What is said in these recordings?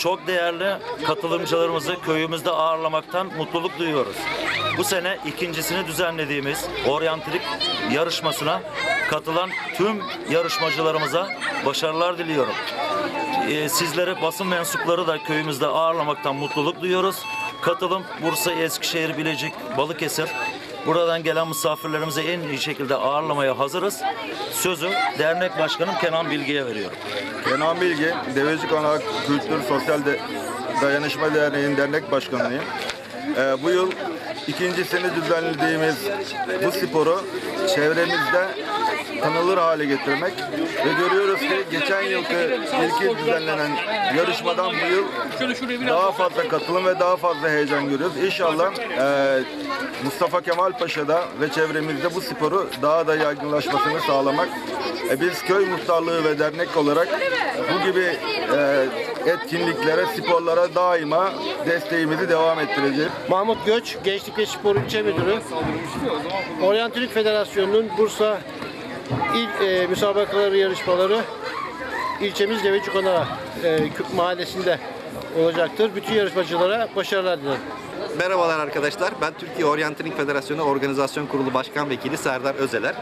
çok değerli katılımcılarımızı köyümüzde ağırlamaktan mutluluk duyuyoruz. Bu sene ikincisini düzenlediğimiz oryantilik yarışmasına katılan tüm yarışmacılarımıza başarılar diliyorum. Ee, Sizleri basın mensupları da köyümüzde ağırlamaktan mutluluk duyuyoruz. Katılım Bursa, Eskişehir, Bilecik, Balıkesir. Buradan gelen misafirlerimizi en iyi şekilde ağırlamaya hazırız. Sözü dernek başkanım Kenan Bilgi'ye veriyorum. Kenan Bilgi, Deveci Konak Kültür Sosyal Dayanışma Derneği'nin dernek başkanıyım. Ee, bu yıl ikincisini düzenlediğimiz bu sporu çevremizde tanınır hale getirmek ve görüyoruz ki geçen yılki ilki düzenlenen yarışmadan bu yıl daha fazla katılım ve daha fazla heyecan görüyoruz. İnşallah e, Mustafa Kemal Paşa'da ve çevremizde bu sporu daha da yaygınlaşmasını sağlamak. E, biz köy muhtarlığı ve dernek olarak bu gibi e, etkinliklere, sporlara daima desteğimizi devam ettireceğiz. Mahmut Göç, Gençlik ve Spor İlçe Müdürü. Oryantilik Federasyonu'nun Bursa İl e, Müsabakaları Yarışmaları ilçemiz Deveci Konağı e, Kü- mahallesinde olacaktır. Bütün yarışmacılara başarılar dilerim. Merhabalar arkadaşlar. Ben Türkiye Oryantiling Federasyonu Organizasyon Kurulu Başkan Vekili Serdar Özeler.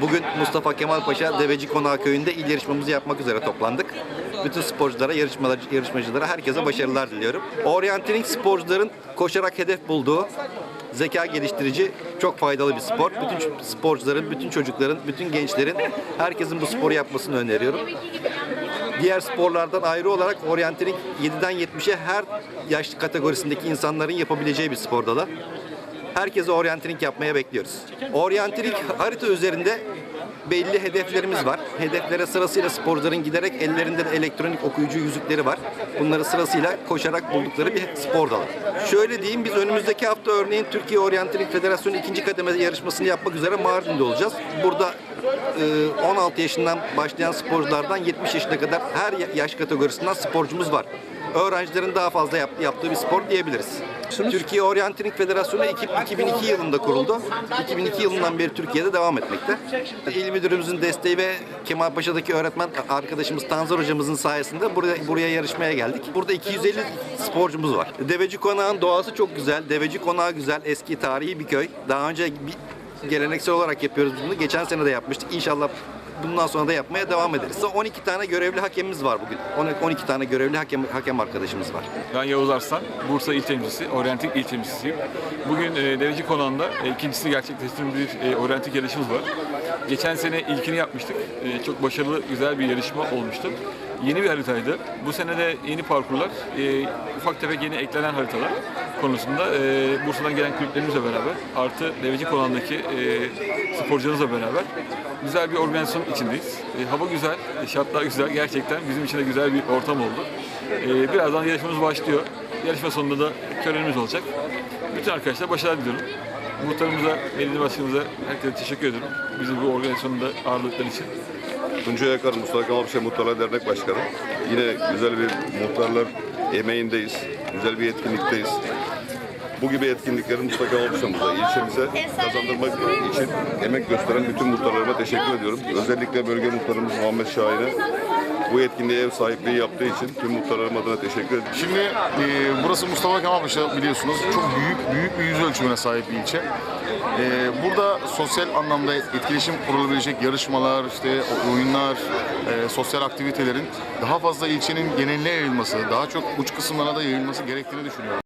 Bugün Mustafa Kemal Paşa Deveci Konağı Köyü'nde il yarışmamızı yapmak üzere toplandık. Bütün sporculara, yarışmacılara, herkese başarılar diliyorum. Oryantiling sporcuların koşarak hedef bulduğu zeka geliştirici çok faydalı bir spor. Bütün sporcuların, bütün çocukların, bütün gençlerin herkesin bu sporu yapmasını öneriyorum. Diğer sporlardan ayrı olarak oryantiling 7'den 70'e her yaş kategorisindeki insanların yapabileceği bir spor dalı. Herkese oryantiling yapmaya bekliyoruz. Oryantiling harita üzerinde belli hedeflerimiz var. Hedeflere sırasıyla sporcuların giderek ellerinde de elektronik okuyucu yüzükleri var. Bunları sırasıyla koşarak buldukları bir spor dalı. Şöyle diyeyim biz önümüzdeki hafta örneğin Türkiye Oryantiling Federasyonu ikinci kademe yarışmasını yapmak üzere Mardin'de olacağız. Burada e, 16 yaşından başlayan sporculardan 70 yaşına kadar her yaş kategorisinden sporcumuz var. Öğrencilerin daha fazla yap- yaptığı bir spor diyebiliriz. Türkiye Oryantiling Federasyonu ekip 2002 yılında kuruldu. 2002 yılından beri Türkiye'de devam etmekte. İl müdürümüzün desteği ve Kemalpaşa'daki öğretmen arkadaşımız Tanzer hocamızın sayesinde buraya, buraya yarışmaya geldik. Burada 250 sporcumuz var. Deveci Konağı'nın doğası çok güzel. Deveci Konağı güzel, eski tarihi bir köy. Daha önce bir geleneksel olarak yapıyoruz bunu. Geçen sene de yapmıştık. İnşallah bundan sonra da yapmaya devam ederiz. 12 tane görevli hakemimiz var bugün. 12 12 tane görevli hakem hakem arkadaşımız var. Ben Yavuz Arslan, Bursa İl Temsilcisi, Oryantik İl Temsilcisiyim. Bugün e, Deveci Konağı'nda e, ikincisini gerçekleştirdiğimiz bir e, oryantik yarışımız var. Geçen sene ilkini yapmıştık. E, çok başarılı, güzel bir yarışma olmuştu. Yeni bir haritaydı. Bu sene de yeni parkurlar, e, ufak tefek yeni eklenen haritalar konusunda e, Bursa'dan gelen kulüplerimizle beraber artı Deveci Konağı'ndaki e, sporcularımızla beraber güzel bir organizasyon içindeyiz. E, hava güzel, e, şartlar güzel. Gerçekten bizim için de güzel bir ortam oldu. E, birazdan yarışmamız başlıyor. Yarışma sonunda da törenimiz olacak. Bütün arkadaşlar başarılar diliyorum. Muhtarımıza, belediye başkanımıza herkese teşekkür ediyorum. Bizi bu organizasyonda ağırladıkları için. Tuncu Yakar Mustafa Kemal Paşa Muhtarlar Dernek Başkanı. Yine güzel bir muhtarlar emeğindeyiz. Güzel bir etkinlikteyiz. Bu gibi etkinliklerin Mustafa Kemal Paşa'mıza, ilçemize kazandırmak için emek gösteren bütün muhtarlarıma teşekkür ediyorum. Özellikle bölge muhtarımız Muhammed Şahin'e bu etkinliğe ev sahipliği yaptığı için tüm muhtarlarım adına teşekkür ediyorum. Şimdi e, burası Mustafa Kemal Paşa biliyorsunuz. Çok büyük büyük bir yüz ölçümüne sahip bir ilçe. E, burada sosyal anlamda etkileşim kurulabilecek yarışmalar, işte oyunlar, e, sosyal aktivitelerin daha fazla ilçenin geneline yayılması, daha çok uç kısımlara da yayılması gerektiğini düşünüyorum.